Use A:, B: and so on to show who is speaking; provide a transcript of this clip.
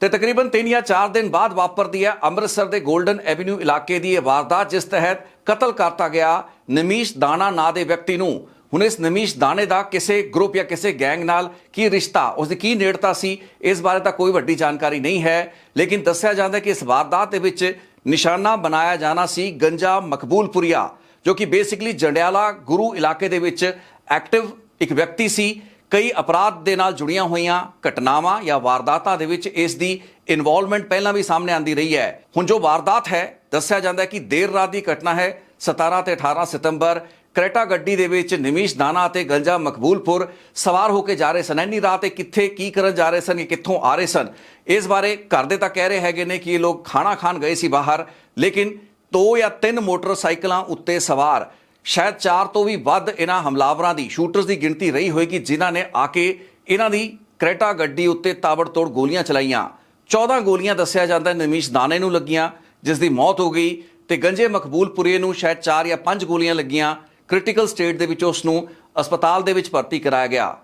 A: ਤੇ ਤਕਰੀਬਨ 3 ਜਾਂ 4 ਦਿਨ ਬਾਅਦ ਵਾਪਰਦੀ ਹੈ ਅੰਮ੍ਰਿਤਸਰ ਦੇ 골ਡਨ ਐਵਨਿਊ ਇਲਾਕੇ ਦੀ ਇਹ ਵਾਰਦਾਤ, ਜਿਸ ਤਹਿਤ ਕਤਲ ਕਰਤਾ ਗਿਆ ਨਮੀਸ਼ ਦਾਣਾ ਨਾਂ ਦੇ ਵਿਅਕਤੀ ਨੂੰ। ਹੁਣ ਇਸ ਨਮੀਸ਼ ਦਾਣੇ ਦਾ ਕਿਸੇ ਗਰੁੱਪ ਜਾਂ ਕਿਸੇ ਗੈਂਗ ਨਾਲ ਕੀ ਰਿਸ਼ਤਾ ਉਸ ਦੀ ਕੀ ਨੇੜਤਾ ਸੀ, ਇਸ ਬਾਰੇ ਤਾਂ ਕੋਈ ਵੱਡੀ ਜਾਣਕਾਰੀ ਨਹੀਂ ਹੈ। ਲੇਕਿਨ ਦੱਸਿਆ ਜਾਂਦਾ ਕਿ ਇਸ ਵਾਰਦਾਤ ਦੇ ਵਿੱਚ ਨਿਸ਼ਾਨਾ ਬਣਾਇਆ ਜਾਣਾ ਸੀ ਗੰਜਾ ਮਕਬੂਲਪੁਰੀਆ, ਜੋ ਕਿ ਬੇਸਿਕਲੀ ਜੰਡਿਆਲਾ ਗੁਰੂ ਇਲਾਕੇ ਦੇ ਵਿੱਚ ਐਕਟਿਵ ਇੱਕ ਵਿਅਕਤੀ ਸੀ। ਕਈ ਅਪਰਾਧ ਦੇ ਨਾਲ ਜੁੜੀਆਂ ਹੋਈਆਂ ਘਟਨਾਵਾਂ ਜਾਂ ਵਾਰਦਾਤਾਂ ਦੇ ਵਿੱਚ ਇਸ ਦੀ ਇਨਵੋਲਵਮੈਂਟ ਪਹਿਲਾਂ ਵੀ ਸਾਹਮਣੇ ਆਂਦੀ ਰਹੀ ਹੈ। ਹੁਣ ਜੋ ਵਾਰਦਾਤ ਹੈ, ਦੱਸਿਆ ਜਾਂਦਾ ਹੈ ਕਿ ਦੇਰ ਰਾਤ ਦੀ ਘਟਨਾ ਹੈ। 17 ਤੇ 18 ਸਤੰਬਰ, ਕਰੇਟਾ ਗੱਡੀ ਦੇ ਵਿੱਚ ਨਿਮੀਸ਼ ਦਾਨਾ ਅਤੇ ਗੰਜਾ ਮਕਬੂਲਪੁਰ ਸਵਾਰ ਹੋ ਕੇ ਜਾ ਰਹੇ ਸਨ। ਐਨੀ ਰਾਤ ਇਹ ਕਿੱਥੇ, ਕੀ ਕਰਨ ਜਾ ਰਹੇ ਸਨ, ਇਹ ਕਿੱਥੋਂ ਆ ਰਹੇ ਸਨ? ਇਸ ਬਾਰੇ ਘਰ ਦੇ ਤਾਂ ਕਹਿ ਰਹੇ ਹੈਗੇ ਨੇ ਕਿ ਇਹ ਲੋਕ ਖਾਣਾ ਖਾਣ ਗਏ ਸੀ ਬਾਹਰ, ਲੇਕਿਨ ਦੋ ਜਾਂ ਤਿੰਨ ਮੋਟਰਸਾਈਕਲਾਂ ਉੱਤੇ ਸਵਾਰ ਸ਼ਾਇਦ ਚਾਰ ਤੋਂ ਵੀ ਵੱਧ ਇਹਨਾਂ ਹਮਲਾਵਰਾਂ ਦੀ, ਸ਼ੂਟਰਸ ਦੀ ਗਿਣਤੀ ਰਹੀ ਹੋਏਗੀ, ਜਿਨ੍ਹਾਂ ਨੇ ਆ ਕੇ ਇਹਨਾਂ ਦੀ ਕਰੇਟਾ ਗੱਡੀ ਉੱਤੇ ਤਾਬੜਤੋੜ ਗੋਲੀਆਂ ਚਲਾਈਆਂ। 14 ਗੋਲੀਆਂ ਦੱਸਿਆ ਜਾਂਦਾ ਨਮੀਸ਼ ਦਾਣੇ ਨੂੰ ਲੱਗੀਆਂ, ਜਿਸ ਦੀ ਮੌਤ ਹੋ ਗਈ ਤੇ ਗੰਜੇ ਮਕਬੂਲਪੁਰੇ ਨੂੰ ਸ਼ਾਇਦ 4 ਜਾਂ 5 ਗੋਲੀਆਂ ਲੱਗੀਆਂ। ਕ੍ਰਿਟੀਕਲ ਸਟੇਟ ਦੇ ਵਿੱਚ ਉਸ ਨੂੰ ਹਸਪਤਾਲ ਦੇ ਵਿੱਚ ਭਰਤੀ ਕਰਾਇਆ ਗਿਆ।